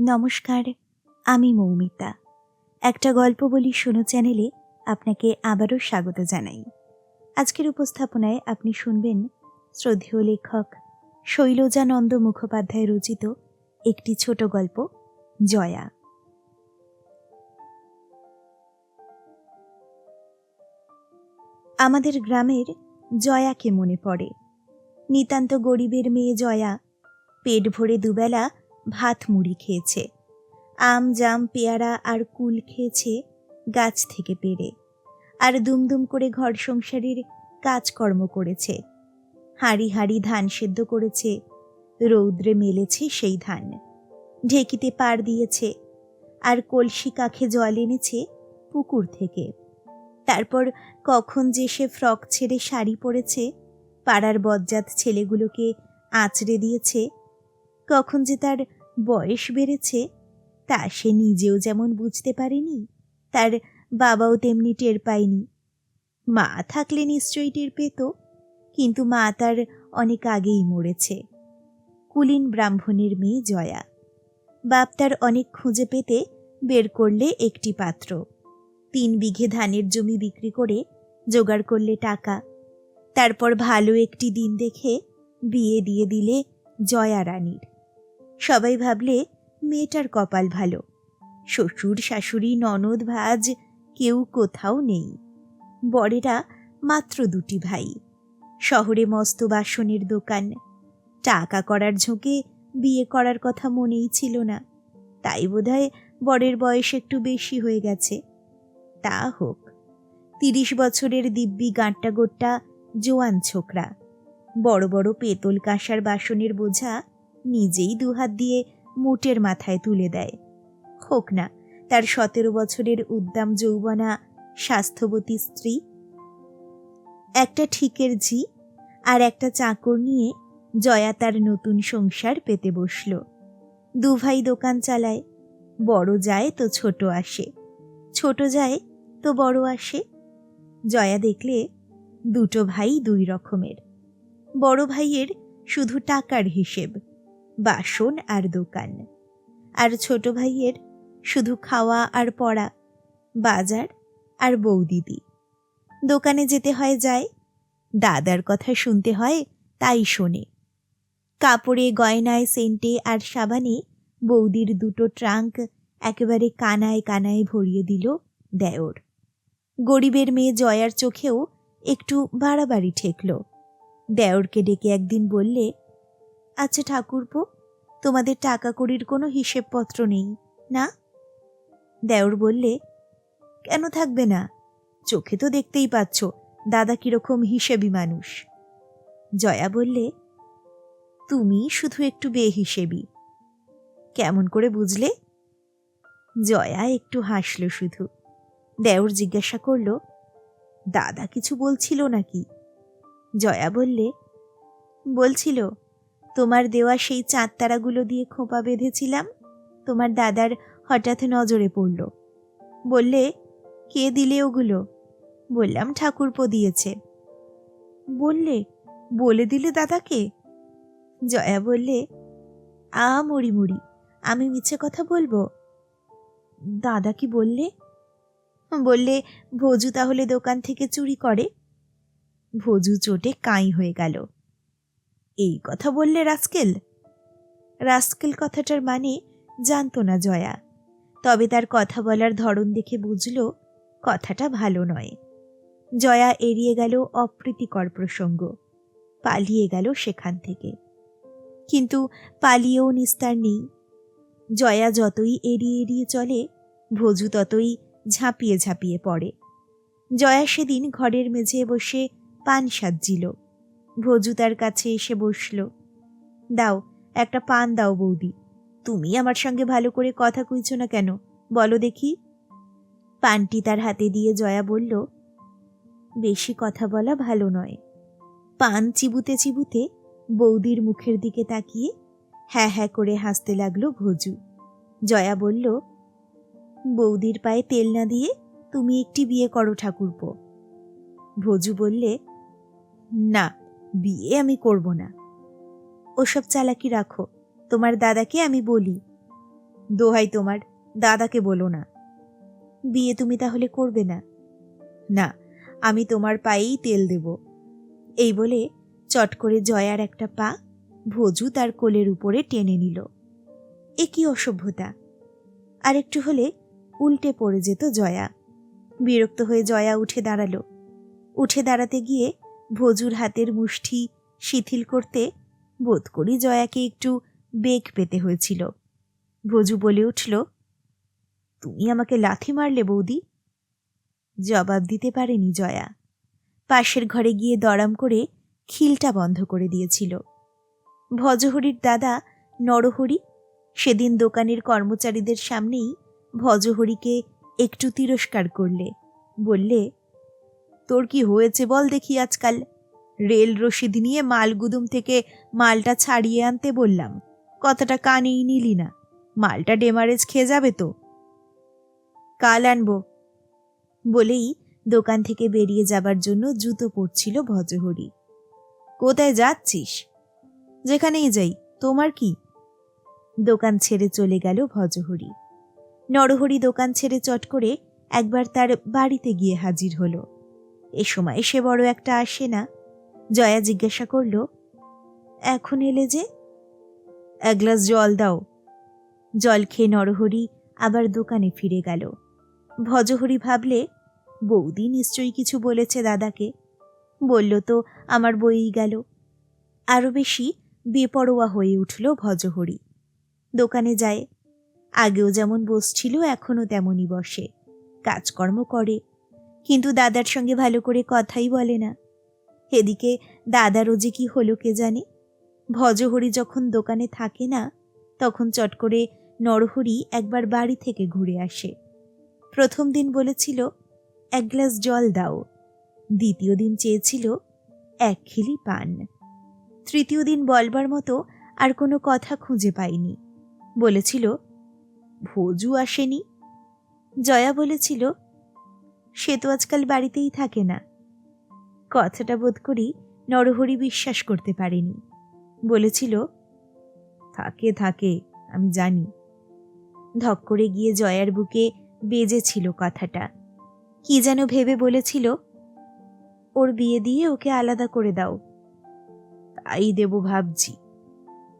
নমস্কার, আমি মৌমিতা। একটা গল্প বলি শোনো চ্যানেলে, আপনাকে আবারও স্বাগত জানাই। আজকের উপস্থাপনায় আপনি শুনবেন শ্রদ্ধেয় লেখক শৈলজানন্দ মুখোপাধ্যায় রচিত একটি ছোট গল্প, জয়া। আমাদের গ্রামের জয়াকে মনে পড়ে। নিতান্ত গরিবের মেয়ে জয়া, পেট ভরে দুবেলা ভাত মুড়ি খেয়েছে। আম, জাম, পেয়ারা আর কুল খেয়েছে গাছ থেকে পেরে। আর দুমদুম করে ঘর সংসারের কাজকর্ম করেছে। হাঁড়ি হাঁড়ি ধান সেদ্ধ করেছে। রৌদ্রে মেলেছে সেই ধান। ঢেকিতে পার দিয়েছে। আর কলসি কাখে জল এনেছে পুকুর থেকে। তারপর কখন যে সে ফ্রক ছেড়ে শাড়ি পরেছে, পাড়ার বজ্জাত ছেলেগুলোকে আঁচড়ে দিয়েছে। কখন যে তার বয়স বেড়েছে, তা সে নিজেও যেমন বুঝতে পারেনি, তার বাবাও তেমনি টের পায়নি। মা থাকলে নিশ্চয়ই টের পেত, কিন্তু মা তার অনেক আগেই মরেছে। কুলীন ব্রাহ্মণের মেয়ে জয়া। বাপ তার অনেক খুঁজে পেতে বের করলে একটি পাত্র। তিন বিঘে ধানের জমি বিক্রি করে জোগাড় করলে টাকা। তারপর ভালো একটি দিন দেখে বিয়ে দিয়ে দিলে জয়া রানীর। সবাই ভাবলে মেয়েটার কপাল ভালো। শ্বশুর, শাশুড়ি, ননদ, ভাজ, কেউ কোথাও নেই। বরেরা মাত্র দুটি ভাই। শহরে মস্ত বাসনের দোকান। টাকা করার ঝোঁকে বিয়ে করার কথা মনেই ছিল না। তাই বোধহয় বরের বয়স একটু বেশি হয়ে গেছে। তা হোক। তিরিশ বছরের দিব্যি গাঁট্টা গোট্টা জোয়ান ছোকরা। বড় বড় পেতল কাঁসার বাসনের বোঝা নিজেই দুহাত দিয়ে মুটের মাথায় তুলে দেয়। হোক না, তার সতেরো বছরের উদ্দাম যৌবনা, স্বাস্থ্যবতী স্ত্রী, একটা ঠিকের ঝি আর একটা চাকর নিয়ে জয়া তার নতুন সংসার পেতে বসল। দু ভাই দোকান চালায়, বড় যায় তো ছোট আসে, ছোট যায় তো বড় আসে। জয়া দেখলে দুটো ভাই দুই রকমের, বড় ভাইয়ের শুধু টাকার হিসেব। বাসন আর দোকান। আর ছোট ভাইয়ের শুধু খাওয়া আর পড়া, বাজার আর বৌদিদি। দোকানে যেতে হয় যায়, দাদার কথা শুনতে হয় তাই শোনে। কাপড়ে, গয়নায়, সেন্টে আর সাবানে বৌদির দুটো ট্রাঙ্ক একেবারে কানায় কানায় ভরিয়ে দিল দেওর। গরিবের মেয়ে জয়ার চোখেও একটু বাড়াবাড়ি ঠেকল। দেওরকে ডেকে একদিন বললে আচ্ছা ঠাকুরপো, তোমাদের টাকা কড়ির কোনো হিসেবপত্র নেই, না? দেওর বললে, কেন থাকবে না? চোখে তো দেখতেই পাচ্ছ, দাদা কীরকম হিসেবি মানুষ। জয়া বললে, তুমি শুধু একটু বেহিসেবি। কেমন করে বুঝলে? জয়া একটু হাসল শুধু। দেওর জিজ্ঞাসা করল, দাদা কিছু বলছিল নাকি? জয়া বললে, বলছিল তোমার দেওয়া সেই চাঁদ তারাগুলো দিয়ে খোঁপা বেঁধেছিলাম। তোমার দাদার হঠাৎ নজরে পড়ল। বললে, কে দিলে ওগুলো? বললাম, ঠাকুরপো দিয়েছে। বললে, বলে দিলে দাদাকে? জয়া বললে, আ মরি মরি আমি মিছে কথা বলব? দাদা কি বললে? বললে, ভোজু তাহলে দোকান থেকে চুরি করে। ভোজু চোটে কাঁই হয়ে গেল। এই কথা বললে রাস্কেল? রাস্কেল কথাটার মানে জানতো না জয়া। তবে তার কথা বলার ধরন দেখে বুঝল কথাটা ভালো নয়। জয়া এড়িয়ে গেল অপ্রীতিকর প্রসঙ্গ। পালিয়ে গেল সেখান থেকে। কিন্তু পালিয়েও নিস্তার নেই। জয়া যতই এড়িয়ে এড়িয়ে চলে, ভোজু ততই ঝাঁপিয়ে ঝাঁপিয়ে পড়ে। জয়া সেদিন ঘরের মেঝে বসে পান সাজ্জিল ভোজু তার কাছে এসে বসল। দাও, একটা পান দাও বৌদি। তুমি আমার সঙ্গে ভালো করে কথা কইছ না কেন? বলো দেখি। পানটি তার হাতে দিয়ে জয়া বলল, বেশি কথা বলা ভালো নয়। পান চিবুতে চিবুতে বৌদির মুখের দিকে তাকিয়ে হ্যাঁ হ্যাঁ করে হাসতে লাগল ভোজু। জয়া বলল, বৌদির পায়ে তেল না দিয়ে তুমি একটি বিয়ে করো ঠাকুরপো। ভোজু বললে, না বিয়ে আমি করব না। ওসব চালাকি রাখো, তোমার দাদাকে আমি বলি। দোহাই তোমার, দাদাকে বলো না। বিয়ে তুমি তাহলে করবে না। না, আমি তোমার পায়েই তেল দেব। এই বলে চট করে জয়ার একটা পা ভোজু তার কোলের উপরে টেনে নিল। এ কি অসভ্যতা। আর একটু হলে উল্টে পড়ে যেত জয়া। বিরক্ত হয়ে জয়া উঠে দাঁড়াল। উঠে দাঁড়াতে গিয়ে ভোজুর হাতের মুষ্টি শিথিল করতে বোধ করি জয়াকে একটু বেগ পেতে হয়েছিল। ভজু বলে উঠল, তুমি আমাকে লাথি মারলে বৌদি? জবাব দিতে পারেনি জয়া। পাশের ঘরে গিয়ে দড়াম করে খিলটা বন্ধ করে দিয়েছিল। ভজহরির দাদা নরহরি সেদিন দোকানের কর্মচারীদের সামনেই ভজহরিকে একটু তিরস্কার করলে, বললে তোর কি হয়েছে বল দেখি আজকাল। রেল রসিদ নিয়ে মালগুদুম থেকে মালটা ছাড়িয়ে আনতে বললাম। কথাটা কানেই নিলি না। মালটা ডেমারেজ খেয়ে যাবে তো। কাল আনব। বলেই দোকান থেকে বেরিয়ে যাবার জন্য জুতো পরছিল ভজহরি। কোথায় যাচ্ছিস? যেখানেই যাই। তোমার কি? দোকান ছেড়ে চলে গেল ভজহরি। নরহরি দোকান ছেড়ে চট করে একবার তার বাড়িতে গিয়ে হাজির হলো। এ সময় সে বড় একটা আসে না। জয়া জিজ্ঞাসা করল, এখন এলে যে? এক গ্লাস জল দাও। জল খেয়ে নরহরি আবার দোকানে ফিরে গেল। ভজহরি ভাবলে, বৌদি নিশ্চয়ই কিছু বলেছে দাদাকে। বলল, তো আমার বইই গেল। আরও বেশি বেপরোয়া হয়ে উঠল ভজহরি। দোকানে যায়। আগেও যেমন বসছিল, এখনও তেমনই বসে। কাজকর্ম করে। কিন্তু দাদার সঙ্গে ভালো করে কথাই বলে না। এদিকে দাদারও যে কি হলো কে জানে? ভজহরি যখন দোকানে থাকে না, তখন চট করে নরহরি একবার বাড়ি থেকে ঘুরে আসে। প্রথম দিন বলেছিল, এক গ্লাস জল দাও। দ্বিতীয় দিন চেয়েছিল, এক খিলি পান। তৃতীয় দিন বলবার মতো আর কোনো কথা খুঁজে পাইনি। বলেছিল ভোজু আসেনি। জয়া বলেছিল সে তো আজকাল বাড়িতেই থাকে না। কথাটা বোধ করি নরহরি বিশ্বাস করতে পারেনি। বলেছিল, থাকে থাকে, আমি জানি। ধক করে গিয়ে জয়ার বুকে বেজেছিল কথাটা। কি যেন ভেবে বলেছিল, ওর বিয়ে দিয়ে ওকে আলাদা করে দাও। তাই দেব ভাবছি।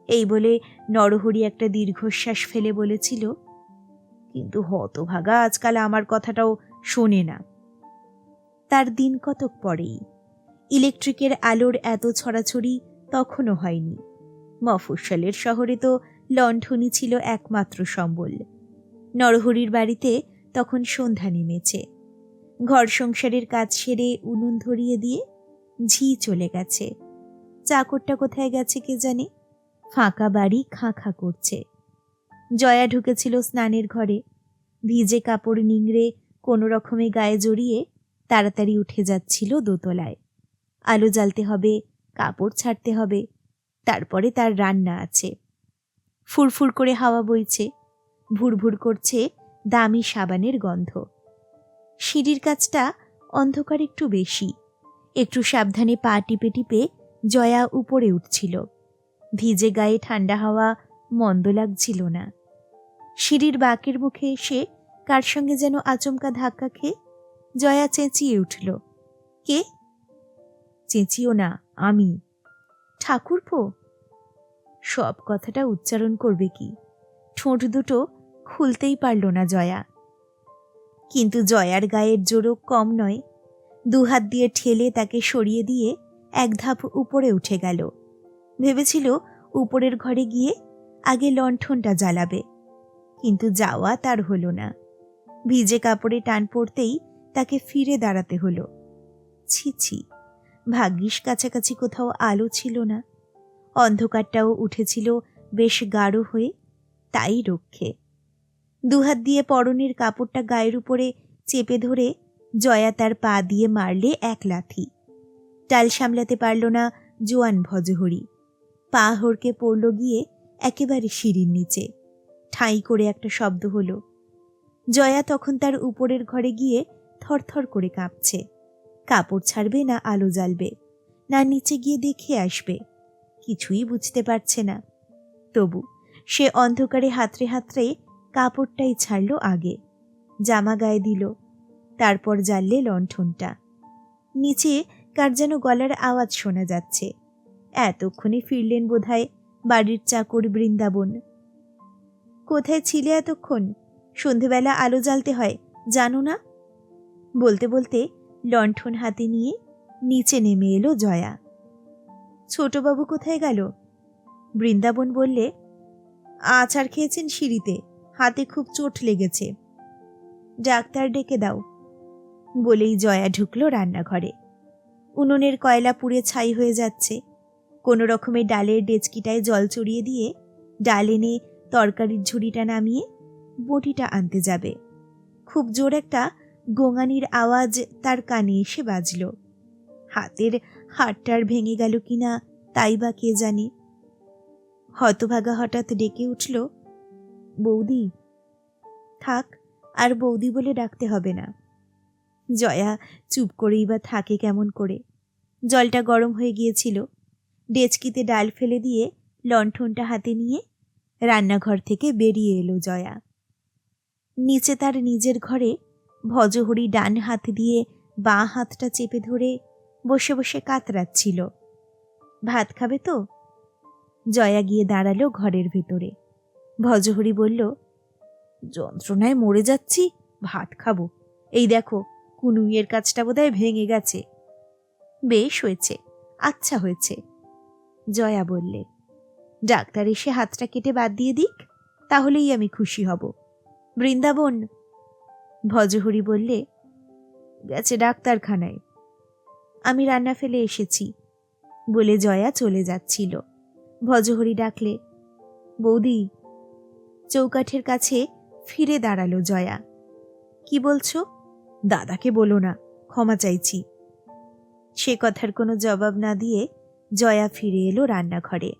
এই বলে নরহরি একটা দীর্ঘশ্বাস ফেলে বলেছিল, কিন্তু হতভাগা আজকাল আমার কথাটাও শোনে না। তার দিন কতক পরেই। ইলেকট্রিকের আলোর এত ছড়াছড়ি তখনও হয়নি। মফস্বলের শহরে তো লণ্ঠনই ছিল একমাত্র সম্বল। নরহরির বাড়িতে তখন সন্ধ্যা নেমেছে। ঘর সংসারের কাজ সেরে উনুন ধরিয়ে দিয়ে ঝি চলে গেছে। চাকরটা কোথায় গেছে কে জানে? ফাঁকা বাড়ি খাঁ খাঁ করছে। জয়া ঢুকেছিল স্নানের ঘরে। ভিজে কাপড় নিংড়ে কোনো রকমে গায়ে জড়িয়ে তাড়াতাড়ি উঠে যাচ্ছিল দোতলায়। আলো জ্বালতে হবে, কাপড় ছাড়তে হবে, তারপরে তার রান্না আছে। ফুরফুর করে হাওয়া বইছে, ভুরভুর করছে দামি সাবানের গন্ধ। সিঁড়ির কাজটা অন্ধকার একটু বেশি, একটু সাবধানে পা টিপে টিপে জয়া উপরে উঠছিল। ভিজে গায়ে ঠান্ডা হাওয়া মন্দ লাগছিল না। সিঁড়ির বাঁকের মুখে এসে কার সঙ্গে যেন আচমকা ধাক্কা খেয়ে জয়া চেঁচিয়ে উঠল। কে? চেঁচিও না, আমি। ঠাকুরপো? সব কথাটা উচ্চারণ করবে কি? ঠোঁট দুটো খুলতেই পারল না জয়া। কিন্তু জয়ার গায়ের জোরও কম নয়। দুহাত দিয়ে ঠেলে তাকে সরিয়ে দিয়ে এক ধাপ উপরে উঠে গেল। ভেবেছিল উপরের ঘরে গিয়ে আগে লণ্ঠনটা জ্বালাবে। কিন্তু যাওয়া তার হলো না। ভিজে কাপড়ে টান পড়তেই তাকে ফিরে দাঁড়াতে হলো। ছি ছি, ভাগ্যিস কাছাকাছি কোথাও আলো ছিল না। অন্ধকারটাও উঠেছিল বেশ গাঢ় হয়ে, তাই রক্ষে। দুহাত দিয়ে পরনের কাপড়টা গায়ের উপরে চেপে ধরে জয়া তার পা দিয়ে মারলে এক লাথি। টাল সামলাতে পারল না জোয়ান ভজহরি। পা হড়কে পড়ল গিয়ে একেবারে সিঁড়ির নিচে। ঠাঁই করে একটা শব্দ হলো। জয়া তখন তার উপরের ঘরে গিয়ে থরথর করে কাঁপছে। কাপড় ছাড়বে না, আলো জ্বালবে। না নিচে গিয়ে দেখে আসবে। কিছুই বুঝতে পারছে না। তবু সে অন্ধকারে হাতড়ে হাতড়ে কাপড়টাই ছাড়লো আগে। জামা গায়ে দিল। তারপর জ্বাললে লণ্ঠনটা। নিচে কার যেন গলার আওয়াজ শোনা যাচ্ছে। এতক্ষণে ফিরলেন বোধহয় বাড়ির চাকর বৃন্দাবন। কোথায় ছিলে এতক্ষণ? সন্ধেবেলা আলো জ্বালতে হয়, জানো না? বলতে বলতে লণ্ঠন হাতে নিয়ে নিচে নেমে এলো জয়া। ছোটবাবু কোথায় গেল? বৃন্দাবন বললে, আচার খেয়েছেন সিঁড়িতে, হাতে খুব চোট লেগেছে। ডাক্তার ডেকে দাও। বলেই জয়া ঢুকলো রান্নাঘরে। উনুনের কয়লা পুড়ে ছাই হয়ে যাচ্ছে। কোনো রকমে ডালের ডেচকিটায় জল চড়িয়ে দিয়ে ডাল এনে তরকারির ঝুড়িটা নামিয়ে বটিটা আনতে যাবে। খুব জোর একটা গোঙানির আওয়াজ তার কানে এসে বাজল। হাতের হাড়টার ভেঙে গেল কিনা, তাই বা কে জানে? হতভাগা হঠাৎ ডেকে উঠল, বৌদি, থাক, আর বৌদি বলে ডাকতে হবে না। জয়া চুপ করেই বা থাকে কেমন করে। জলটা গরম হয়ে গিয়েছিল। ডেচকিতে ডাল ফেলে দিয়ে লণ্ঠনটা হাতে নিয়ে রান্নাঘর থেকে বেরিয়ে এলো জয়া। নিচে তার নিজের ঘরে ভজহরি ডান হাত দিয়ে বাঁ হাতটা চেপে ধরে বসে বসে কাতরাচ্ছিল। ভাত খাবে তো? জয়া গিয়ে দাঁড়াল ঘরের ভেতরে। ভজহরি বলল, যন্ত্রণায় মরে যাচ্ছি, ভাত খাব। এই দেখো, কুনুইয়ের কাজটা বোধহয় ভেঙে গেছে। বেশ হয়েছে আচ্ছা হয়েছে। জয়া বললে, ডাক্তার এসে হাতটা কেটে বাদ দিয়ে দিক, তাহলেই আমি খুশি হব। বৃন্দাবন ভজহরি বললে, গেছে ডাক্তারখানায়। আমি রান্না ফেলে এসেছি। বলে জয়া চলে যাচ্ছিল। ভজহরি ডাকলে, বৌদি, চৌকাঠের কাছে ফিরে দাঁড়াল জয়া। কি বলছো? দাদাকে বলো না, ক্ষমা চাইছি। সে কথার কোনো জবাব না দিয়ে জয়া ফিরে এলো রান্নাঘরে।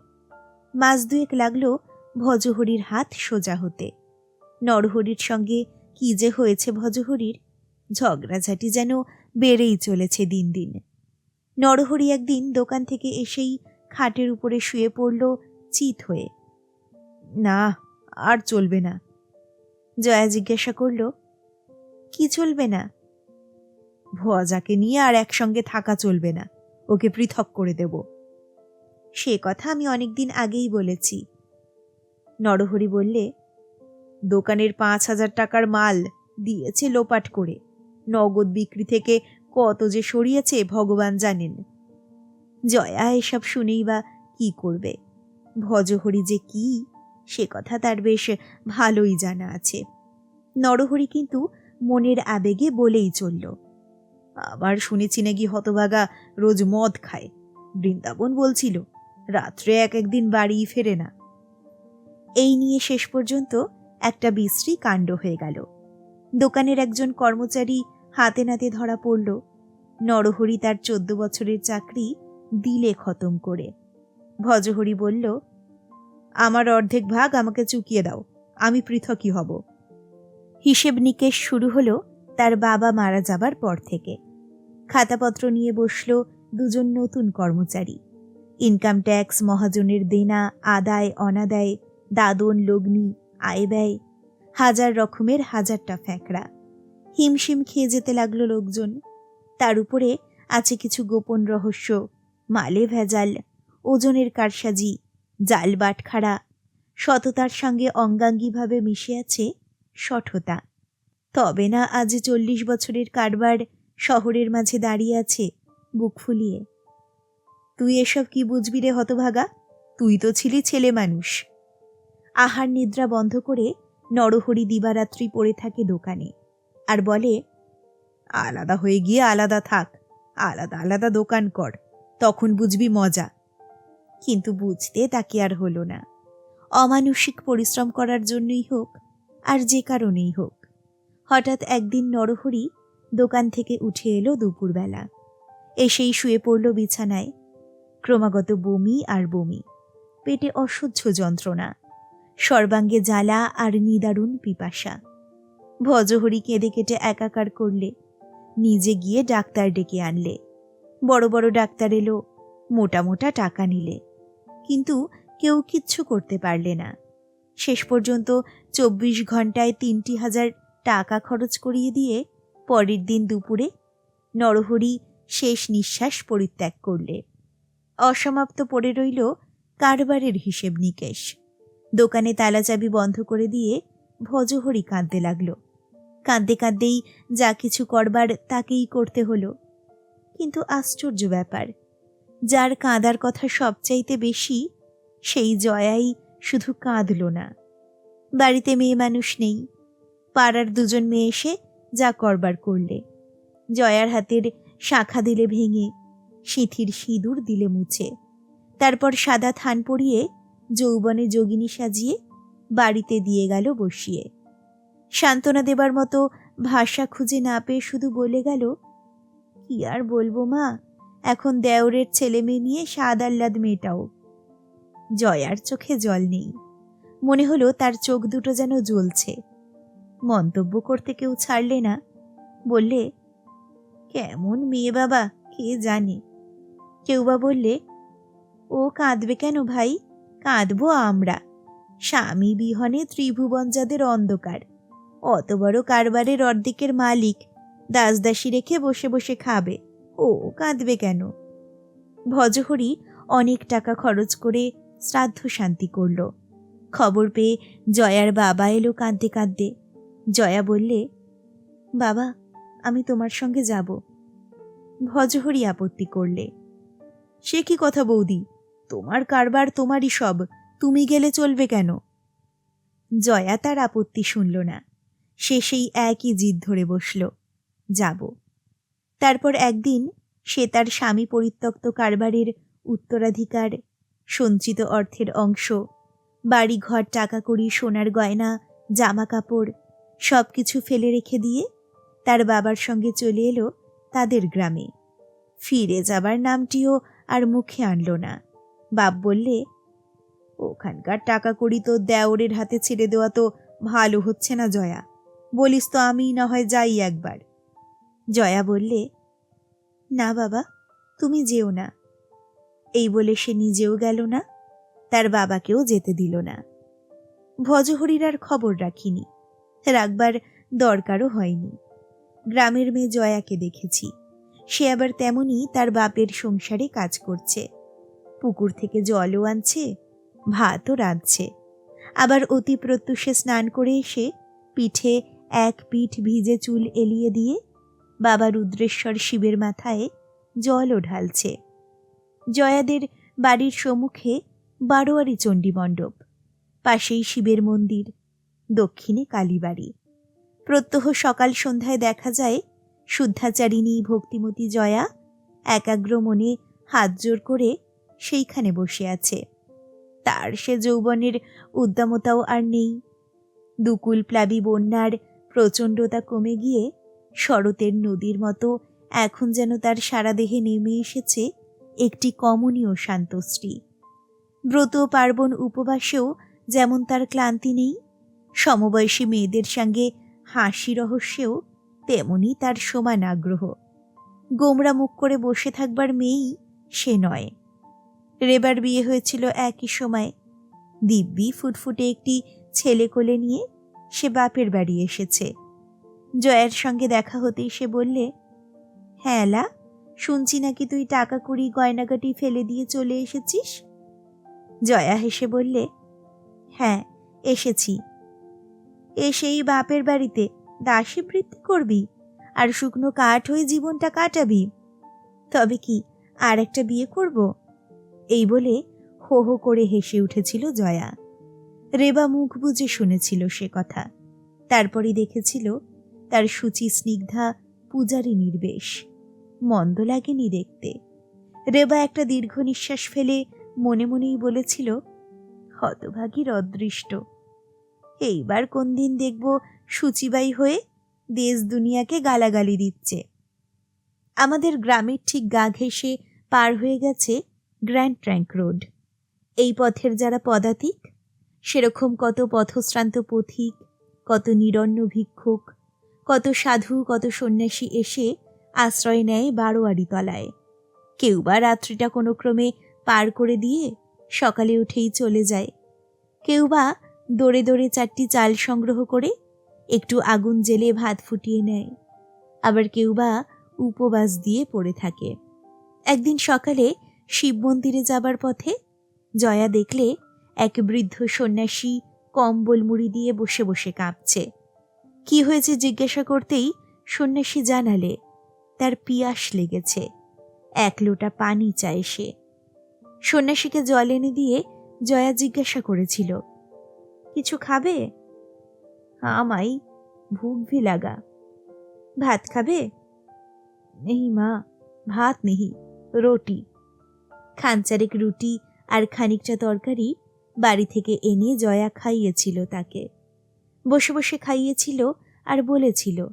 মাস দুয়েক লাগল ভজহরির হাত সোজা হতে। নরহরির সঙ্গে কি যে হয়েছে ভজহরির? ঝগড়াঝাটি যেন বেড়েই চলেছে দিন দিন। নরহরি একদিন দোকান থেকে এসেই খাটের উপরে শুয়ে পড়ল চিত হয়ে। না, আর চলবে না। জয়া জিজ্ঞাসা করল, কি চলবে না? ভজাকে নিয়ে আর একসঙ্গে থাকা চলবে না, ওকে পৃথক করে দেব। সে কথা আমি অনেকদিন আগেই বলেছি। নরহরি বললে দোকানের পাঁচ হাজার টাকার মাল দিয়েছে লোপাট করে। নগদ বিক্রি থেকে কত যে সরিয়েছে ভগবান জানেন। জয়া এসব শুনেই বা কি করবে? ভজহরি যে কি? সে কথা তার বেশ ভালোই জানা আছে। নরহরি কিন্তু মনের আবেগে বলেই চলল, আবার শুনেছি নাকি হতভাগা রোজ মদ খায়। বৃন্দাবন বলছিল, রাত্রে এক একদিন বাড়ি ফেরে না। এই নিয়ে শেষ পর্যন্ত একটা বিশ্রী কাণ্ড হয়ে গেল। দোকানের একজন কর্মচারী হাতে নাতে ধরা পড়ল। নরহরি তার চোদ্দ বছরের চাকরি দিলে খতম করে। ভজহরি বলল, আমার অর্ধেক ভাগ আমাকে চুকিয়ে দাও, আমি পৃথকই হব। হিসেব নিকেশ শুরু হলো তার বাবা মারা যাবার পর থেকে। খাতাপত্র নিয়ে বসল দুজন নতুন কর্মচারী। ইনকাম ট্যাক্স, মহাজনের দেনা, আদায়, অনাদায়, দাদন, লগ্নি আয় ব্যয়। হাজার রকমের হাজারটা ফ্যাকড়া। হিমশিম খেয়ে যেতে লাগল লোকজন। তার উপরে আছে কিছু গোপন রহস্য। মালে ভেজাল, ওজনের কারসাজি, জাল বাটখারা। সততার সঙ্গে অঙ্গাঙ্গিভাবে মিশে আছে সঠতা। তবে না আজ চল্লিশ বছরের কারবার শহরের মাঝে দাঁড়িয়ে আছে বুক ফুলিয়ে। তুই এসব কি বুঝবি রে হতভাগা? তুই তো ছিলি ছেলে মানুষ। আহার নিদ্রা বন্ধ করে নরহরি দিবারাত্রি পড়ে থাকে দোকানে আর বলে, আলাদা হয়ে গিয়ে আলাদা থাক, আলাদা আলাদা দোকান কর, তখন বুঝবি মজা। কিন্তু বুঝতে তাকে আর হলো না। অমানসিক পরিশ্রম করার জন্যই হোক আর যে কারণেই হোক। হঠাৎ একদিন নরহরি দোকান থেকে উঠে এলো দুপুরবেলা। এসেই শুয়ে পড়ল বিছানায়। ক্রমাগত বমি আর বমি। পেটে অসহ্য যন্ত্রণা। সর্বাঙ্গে জ্বালা আর নিদারুণ পিপাসা। ভজহরি কেঁদে কেটে একাকার করলে, নিজে গিয়ে ডাক্তার ডেকে আনলে। বড় বড় ডাক্তার এলো, মোটা মোটা টাকা নিলে। কিন্তু কেউ কিচ্ছু করতে পারলে না। শেষ পর্যন্ত চব্বিশ ঘন্টায় তিনটি হাজার টাকা খরচ করিয়ে দিয়ে পরের দিন দুপুরে নরহরি শেষ নিঃশ্বাস পরিত্যাগ করলে। অসমাপ্ত পড়ে রইল কারবারের হিসেব নিকেশ। দোকানে তালাচাবি বন্ধ করে দিয়ে ভজহরি কাঁদতে লাগল। কাঁদতে কাঁদতেই যা কিছু করবার তাকেই করতে হলো। কিন্তু আশ্চর্য ব্যাপার, যার কাঁদার কথা সবচাইতে বেশি সেই জয়াই শুধু কাঁদল না। বাড়িতে মেয়ে মানুষ নেই, পাড়ার দুজন মেয়ে এসে যা করবার করলে। জয়ার হাতের শাখা দিলে ভেঙে, সিঁথির সিঁদুর দিলে মুছে। তারপর সাদা থান পরিয়ে যৌবনে যোগিনী সাজিয়ে বাড়িতে দিয়ে গেল বসিয়ে। সান্ত্বনা দেবার মতো ভাষা খুঁজে না পেয়ে শুধু বলে গেল, কি আর বলব মা, এখন দেওরের ছেলে মেয়ে নিয়ে সাদ আহ্লাদ মেয়েটাও জয়ার চোখে জল নেই। মনে হলো তার চোখ দুটো যেন জ্বলছে। মন্তব্য করতে কেউ ছাড়লে না। বললে, কেমন মেয়ে বাবা, কে জানে? কেউ বা বললে, ও কাঁদবে কেন ভাই? কাঁদবো আমরা। স্বামী বিহনে ত্রিভুবন যাদের অন্ধকার। অত বড় কারবারের অর্ধেকের মালিক দাসদাসী রেখে বসে বসে খাবে। ও কাঁদবে কেন? ভজহরি অনেক টাকা খরচ করে শ্রাদ্ধ শান্তি করল। খবর পেয়ে জয়ার বাবা এলো কাঁদতে কাঁদতে। জয়া বললে, বাবা, আমি তোমার সঙ্গে যাব। ভজহরি আপত্তি করলে, সে কি কথা বৌদি? তোমার কারবার তোমারই সব। তুমি গেলে চলবে কেন? জয়া তার আপত্তি শুনল না। সে সেই একই জিদ ধরে বসল। যাব। তারপর একদিন সে তার স্বামী পরিত্যক্ত কারবারের উত্তরাধিকার, সঞ্চিত অর্থের অংশ বাড়ি ঘর টাকা কড়ি সোনার গয়না জামা কাপড় সব কিছু ফেলে রেখে দিয়ে তার বাবার সঙ্গে চলে এলো তাদের গ্রামে। ফিরে যাবার নামটিও আর মুখে আনলো না। বাপ বললে, ওখানকার টাকা কড়ি তো দেওরের হাতে ছেড়ে দেওয়া তো ভালো হচ্ছে না, জয়া। বলিস তো আমি না হয় যাই একবার। জয়া বললে, না বাবা, তুমি যেও না। এই বলে সে নিজেও গেল না, তার বাবাকেও যেতে দিল না। ভজহরির আর খবর রাখিনি, রাখবার দরকারও হয়নি। গ্রামের মেয়ে জয়াকে দেখেছি, সে আবার তেমনই তার বাপের সংসারে কাজ করছে। পুকুর থেকে জলও আনছে, ভাতও রাঁধছে। আবার অতি প্রত্যুষে স্নান করে এসে পিঠে এক পিঠ ভিজে চুল এলিয়ে দিয়ে বাবা রুদ্রেশ্বর শিবের মাথায় জলও ঢালছে। জয়াদের বাড়ির সম্মুখে বারোয়ারি চণ্ডী মণ্ডপ, পাশেই শিবের মন্দির, দক্ষিণে কালীবাড়ি। প্রত্যহ সকাল সন্ধ্যায় দেখা যায় শুদ্ধাচারিণী, ভক্তিমতী জয়া একাগ্র মনে হাত জোর করে সেইখানে বসে আছে। তার সে যৌবনের উদ্দামতাও আর নেই। দুকুল প্লাবী বন্যার প্রচণ্ডতা কমে গিয়ে শরতের নদীর মতো এখন যেন তার সারা দেহে নেমে এসেছে একটি কমনীয় শান্তশ্রী। ব্রত পার্বণ উপবাসেও যেমন তার ক্লান্তি নেই, সমবয়সী মেয়েদের সঙ্গে হাসি রহস্যেও তেমনি তার সমান আগ্রহ। গোমরা মুখ করে বসে থাকবার মেয়েই সে নয়। রেবার বিয়ে হয়েছিল একই সময়। দিব্যি ফুটফুটে একটি ছেলে কোলে নিয়ে সে বাপের বাড়ি এসেছে। জয়ার সঙ্গে দেখা হতেই সে বললে হ্যাঁ লা, শুনছি নাকি তুই টাকা কুড়ি গয়নাগাটি ফেলে দিয়ে চলে এসেছিস? জয়া হেসে বললে হ্যাঁ এসেছি। এসেই বাপের বাড়িতে দাসী বৃত্তি করবি আর শুকনো কাঠ হয়ে জীবনটা কাটাবি। তবে কি আর একটা বিয়ে করব? এই বলে হো হো করে হেসে উঠেছিল জয়া। রেবা মুখ বুজে শুনেছিল সে কথা। তারপরই দেখেছিল তার সূচি স্নিগ্ধা পূজারী নির্বেশ। মন্দ লাগেনি দেখতে। রেবা একটা দীর্ঘ নিঃশ্বাস ফেলে মনে মনেই বলেছিল হতভাগীর অদৃষ্ট এইবার কোন দিন দেখব সূচিবাই হয়ে দেশ দুনিয়াকে গালাগালি দিচ্ছে। আমাদের গ্রামের ঠিক গা ঘেঁষে পার হয়ে গেছে গ্র্যান্ড ট্র্যাঙ্ক রোড। এই পথের যারা পদাতিক, সেরকম কত পথশ্রান্ত পথিক, কত নিরন্ন ভিক্ষুক, কত সাধু, কত সন্ন্যাসী এসে আশ্রয় নেয় বারোয়ারি তলায়। কেউ বা রাত্রিটা কোনো ক্রমে পার করে দিয়ে সকালে উঠেই চলে যায়। কেউ বা দৌড়ে দৌড়ে চারটি চাল সংগ্রহ করে একটু আগুন জেলে ভাত ফুটিয়ে নেয়। আবার কেউ বা উপবাস দিয়ে পড়ে থাকে। একদিন সকালে শিব মন্দিরে যাবার পথে জয়া দেখলে এক বৃদ্ধ সন্ন্যাসী কম্বল মুড়ি দিয়ে বসে বসে কাঁপছে। কি হয়েছে জিজ্ঞাসা করতেই সন্ন্যাসী জানালে, তার পিয়াস লেগেছে, এক লোটা পানি চায় সে। সন্ন্যাসীকে জল এনে দিয়ে জয়া জিজ্ঞাসা করেছিল, কিছু খাবে? আমাই ভুক ভি লাগা ভাত খাবে? নেহি মা, ভাত নেহি রুটি। খানচারেক রুটি আর খানিকটা তরকারি বাড়ি থেকে এনে জয়া খাইয়েছিল তাকে। বসে বসে খাইয়েছিল আর বলেছিল,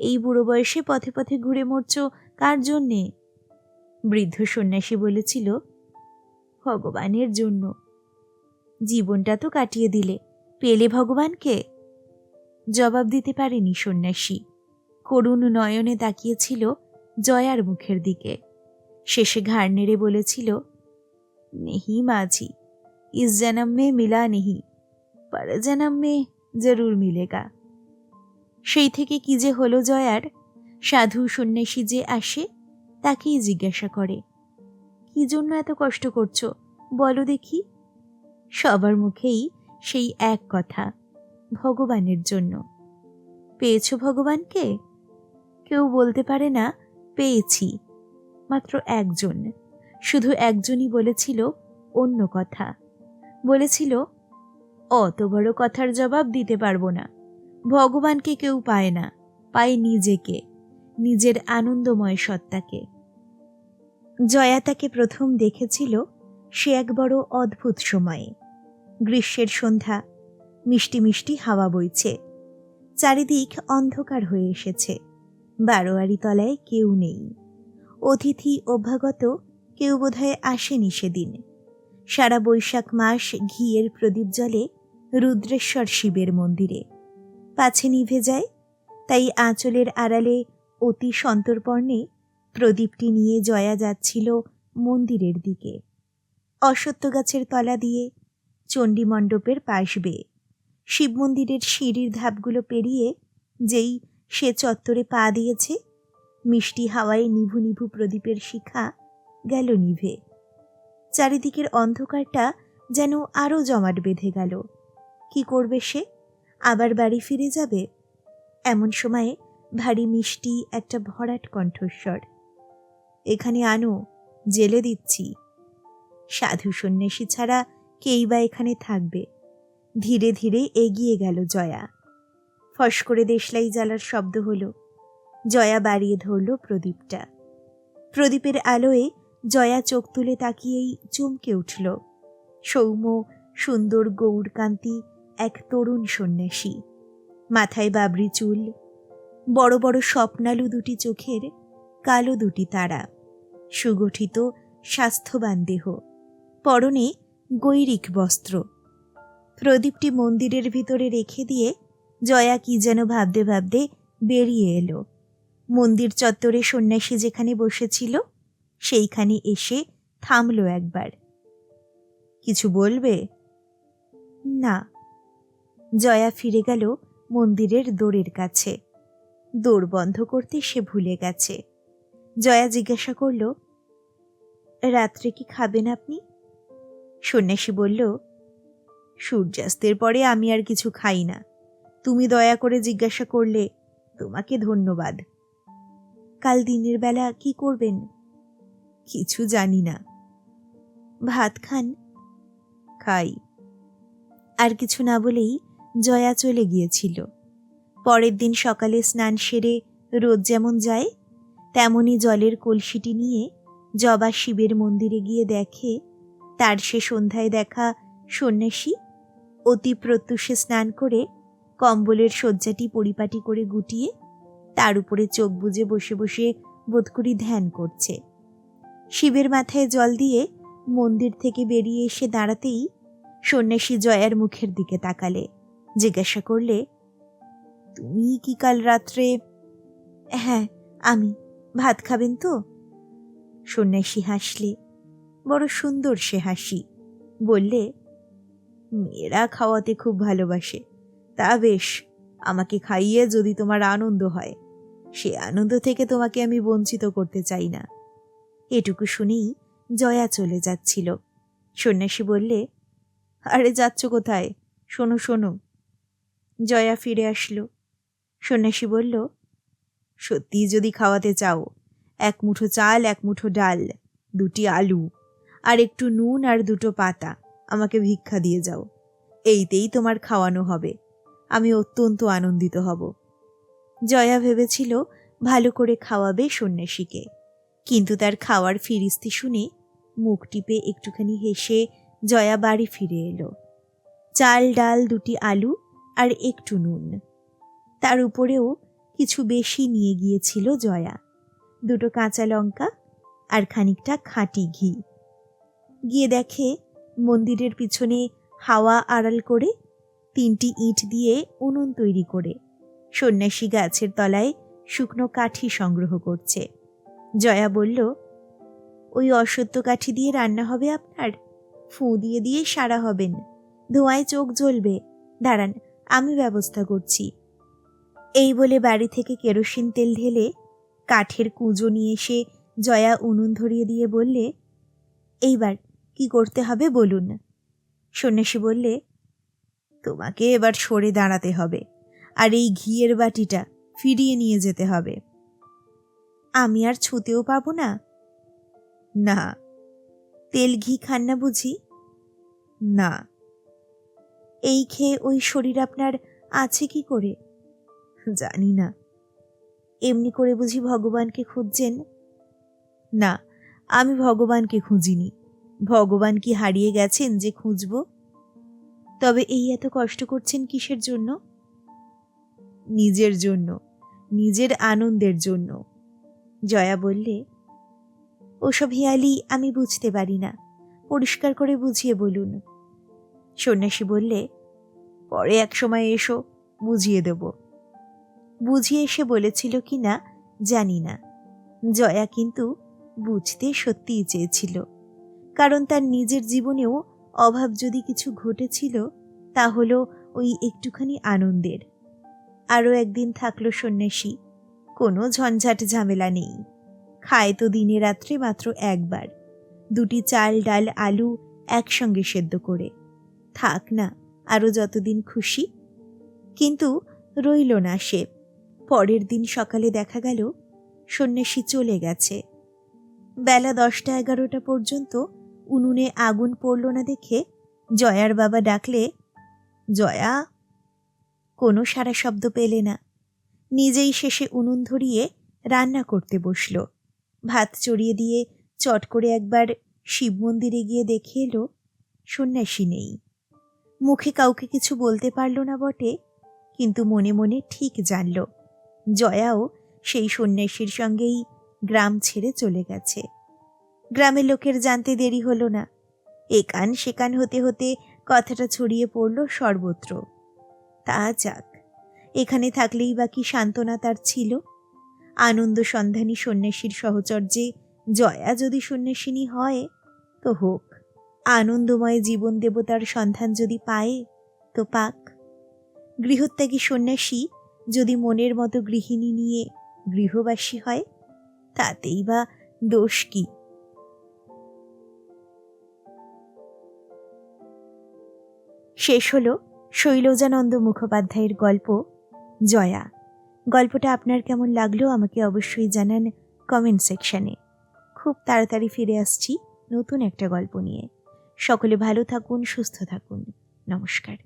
এই বুড়ো বয়সে পথে পথে ঘুরে মরছ, কার জন্যে? বৃদ্ধ সন্ন্যাসী বলেছিল, ভগবানের জন্য। জীবনটা তো কাটিয়ে দিলে, পেলে ভগবানকে? জবাব দিতে পারেনি সন্ন্যাসী। করুণ নয়নে তাকিয়েছিল জয়ার মুখের দিকে। শেষে ঘাড় নেড়ে বলেছিল, নেহি মাঝি, ইস জনম মে মিলা নেহি, পর জনম মে জরুর মিলেগা। সেই থেকে কি যে হলো জয়ার, সাধু সন্ন্যাসী যে আসে, তাকেই জিজ্ঞাসা করে, কি জন্য এত কষ্ট করছ, বলো দেখি? সবার মুখেই সেই এক কথা, ভগবানের জন্য। পেয়েছ ভগবানকে? কেউ বলতে পারে না, পেয়েছি। মাত্র একজন। শুধু একজনই বলেছিল অন্য কথা। বলেছিল, অত বড় কথার জবাব দিতে পারব না। ভগবানকে কেউ পায় না, পায় নিজেকে, নিজের আনন্দময় সত্তাকে। জয়া তাকে প্রথম দেখেছিল সে এক বড় অদ্ভুত সময়ে। গ্রীষ্মের সন্ধ্যা, মিষ্টি মিষ্টি হাওয়া বইছে। চারিদিক অন্ধকার হয়ে এসেছে। বারোয়ারি তলায় কেউ নেই। অতিথি অভ্যাগত কেউ বোধহয় আসেনি সেদিন। সারা বৈশাখ মাস ঘিয়ের প্রদীপ জলে রুদ্রেশ্বর শিবের মন্দিরে। পাছে নিভে যায়, তাই আঁচলের আড়ালে অতি সন্তর্পণে প্রদীপটি নিয়ে জয়া যাচ্ছিল মন্দিরের দিকে। অসত্য গাছের তলা দিয়ে চণ্ডী মণ্ডপের পাশ বেয়ে। শিব মন্দিরের সিঁড়ির ধাপগুলো পেরিয়ে যেই সে চত্বরে পা দিয়েছে মিষ্টি হাওয়ায় নিভু নিভু প্রদীপের শিখা গেল নিভে। চারিদিকের অন্ধকারটা যেন আরও জমাট বেঁধে গেল। কি করবে সে? আবার বাড়ি ফিরে যাবে? এমন সময়ে ভারী মিষ্টি একটা ভরাট কণ্ঠস্বর। এখানে আনো, জেলে দিচ্ছি। সাধু সন্ন্যাসী ছাড়া কেই বা এখানে থাকবে? ধীরে ধীরে এগিয়ে গেল জয়া। ফস করে দেশলাই জ্বালার শব্দ হলো। জয়া বাড়িয়ে ধরল প্রদীপটা। প্রদীপের আলোয় জয়া চোখ তুলে তাকিয়েই চমকে উঠল। সৌম্য, সুন্দর গৌরকান্তি, এক তরুণ সন্ন্যাসী। মাথায় বাবরি চুল, বড় বড় স্বপ্নালু দুটি চোখের কালো দুটি তারা, সুগঠিত স্বাস্থ্যবান দেহ, পরনে গৈরিক বস্ত্র। প্রদীপটি মন্দিরের ভিতরে রেখে দিয়ে জয়া কি যেন ভাবতে ভাবতে বেরিয়ে এলো। মন্দির চত্বরে সন্ন্যাসী যেখানে বসেছিল, সেইখানে এসে থামল একবার। কিছু বলবে? না। জয়া ফিরে গেল মন্দিরের দোরের কাছে। দৌড় বন্ধ করতে সে ভুলে গেছে। জয়া জিজ্ঞাসা করল, রাত্রে কি খাবেন আপনি? সন্ন্যাসী বলল, সূর্যাস্তের পরে আমি আর কিছু খাই না। তুমি দয়া করে জিজ্ঞাসা করলে তোমাকে ধন্যবাদ। কাল দিনের বেলা কি করবেন? কিছু জানি না। ভাত খান? খাই। আর কিছু না বলেই জয়া চলে গিয়েছিল। পরের দিন সকালে স্নান সেরে রোদ যেমন যায়, তেমনি জলের কলসিটি নিয়ে জবা শিবের মন্দিরে গিয়ে দেখে, তার সে সন্ধ্যায় দেখা সন্ন্যাসী অতি প্রত্যুষে স্নান করে কম্বলের শয্যাটি পরিপাটি করে গুটিয়ে তার উপরে চোখ বুজে বসে বসে বোধ করি ধ্যান করছে। শিবের মাথায় জল দিয়ে মন্দির থেকে বেরিয়ে এসে দাঁড়াতেই সন্ন্যাসী জয়ার মুখের দিকে তাকালে, জিজ্ঞাসা করলে, তুমি কি কাল রাত্রে হ্যাঁ আমি। ভাত খাবেন তো? সন্ন্যাসী হাসলে, বড় সুন্দর সে হাসি। বললে, মেয়েরা খাওয়াতে খুব ভালোবাসে। তা বেশ, আমাকে খাইয়ে যদি তোমার আনন্দ হয়। সে আনন্দ থেকে তোমাকে আমি বঞ্চিত করতে চাই না। এটুকু শুনেই জয়া চলে যাচ্ছিল। সন্ন্যাসী বললে, আরে যাচ্ছ কোথায়? শোনো শোনো। জয়া ফিরে আসলো। সন্ন্যাসী বলল, সত্যি যদি খাওয়াতে চাও, এক মুঠো চাল, এক মুঠো ডাল, দুটি আলু, আর একটু নুন আর দুটো পাতা, আমাকে ভিক্ষা দিয়ে যাও। এইতেই তোমার খাওয়ানো হবে। আমি অত্যন্ত আনন্দিত হব। জয়া ভেবেছিল ভালো করে খাওয়াবে সন্ন্যাসীকে। কিন্তু তার খাওয়ার ফিরিস্তি শুনে মুখ টিপে একটুখানি হেসে জয়া বাড়ি ফিরে এলো। চাল, ডাল, দুটি আলু আর একটু নুন। তার উপরেও কিছু বেশি নিয়ে গিয়েছিল জয়া। দুটো কাঁচা লঙ্কা আর খানিকটা খাঁটি ঘি। গিয়ে দেখে মন্দিরের পিছনে হাওয়া আড়াল করে তিনটি ইট দিয়ে উনুন তৈরি করে। সন্ন্যাসী গাছের তলায় শুকনো কাঠি সংগ্রহ করছে। জয়া বলল, ওই অসত্য কাঠি দিয়ে রান্না হবে আপনার। ফুঁ দিয়ে দিয়ে সারা হবেন। ধোঁয়ায় চোখ জ্বলবে। দাঁড়ান, আমি ব্যবস্থা করছি। এই বলে বাড়ি থেকে কেরোসিন তেল ঢেলে কাঠের কুঁজো নিয়ে এসে জয়া উনুন ধরিয়ে দিয়ে বললে, এইবার কি করতে হবে বলুন? সন্ন্যাসী বললে, তোমাকে এবার সরে দাঁড়াতে হবে। আর এই ঘিয়ের বাটিটা ফিরিয়ে নিয়ে যেতে হবে। আমি আর ছুতেও পাবো না। না। তেল ঘি খান না বুঝি? না। এই খেয়ে ওই শরীর আপনার আছে কি করে? জানি না। এমনি করে বুঝি ভগবানকে খুঁজছেন? না, আমি ভগবানকে খুঁজিনি। ভগবান কি হারিয়ে গেছেন যে খুঁজব? তবে এই এত কষ্ট করছেন কিসের জন্য? নিজের জন্য, নিজের আনন্দের জন্য। জয়া বললে, ওসব হিয়ালি আমি বুঝতে পারি না। পরিষ্কার করে বুঝিয়ে বলুন। সন্ন্যাসী বললে, পরে এক সময় এসো, বুঝিয়ে দেব। বুঝিয়ে এসে বলেছিল কি না, জানি না। জয়া কিন্তু বুঝতে সত্যিই চেয়েছিল। কারণ তার নিজের জীবনেও অভাব যদি কিছু ঘটেছিল, তা হলো ওই একটুখানি আনন্দের। আরও একদিন থাকল সন্ন্যাসী। কোনো ঝঞ্ঝাট ঝামেলা নেই। খায় তো দিনে রাত্রে মাত্র একবার। দুটি চাল, ডাল, আলু একসঙ্গে সেদ্ধ করে। থাক না, আরও যতদিন খুশি। কিন্তু রইল না সে। পরের দিন সকালে দেখা গেল, সন্ন্যাসী চলে গেছে। বেলা দশটা এগারোটা পর্যন্ত উনুনে আগুন পড়ল না দেখে জয়ার বাবা ডাকলে, জয়া কোনো সারা শব্দ পেলে না। নিজেই শেষে উনুন ধরিয়ে রান্না করতে বসল। ভাত চড়িয়ে দিয়ে চট করে একবার শিব মন্দিরে গিয়ে দেখে এলো, সন্ন্যাসী নেই। মুখে কাউকে কিছু বলতে পারল না বটে, কিন্তু মনে মনে ঠিক জানল। জয়াও সেই সন্ন্যাসীর সঙ্গেই গ্রাম ছেড়ে চলে গেছে। গ্রামের লোকের জানতে দেরি হলো না। একান সেকান হতে হতে কথাটা ছড়িয়ে পড়ল সর্বত্র। তা যাক, এখানে থাকলেই বা কি সান্ত্বনা তার ছিল? আনন্দ সন্ধানী সন্ন্যাসীর সহচর্যে জয়া যদি সন্ন্যাসিনী হয়, তো হোক। আনন্দময় জীবন দেবতার সন্ধান যদি পায়, তো পাক। গৃহত্যাগী সন্ন্যাসী যদি মনের মতো গৃহিণী নিয়ে গৃহবাসী হয়, তাতেই বা দোষ কি? শেষ হলো শৈলজানন্দ মুখোপাধ্যায়ের গল্প, জয়া। গল্পটা আপনার কেমন লাগল আমাকে অবশ্যই জানান কমেন্ট সেকশানে খুব তাড়াতাড়ি ফিরে আসছি নতুন একটা গল্প নিয়ে। সকলে ভালো থাকুন, সুস্থ থাকুন। নমস্কার।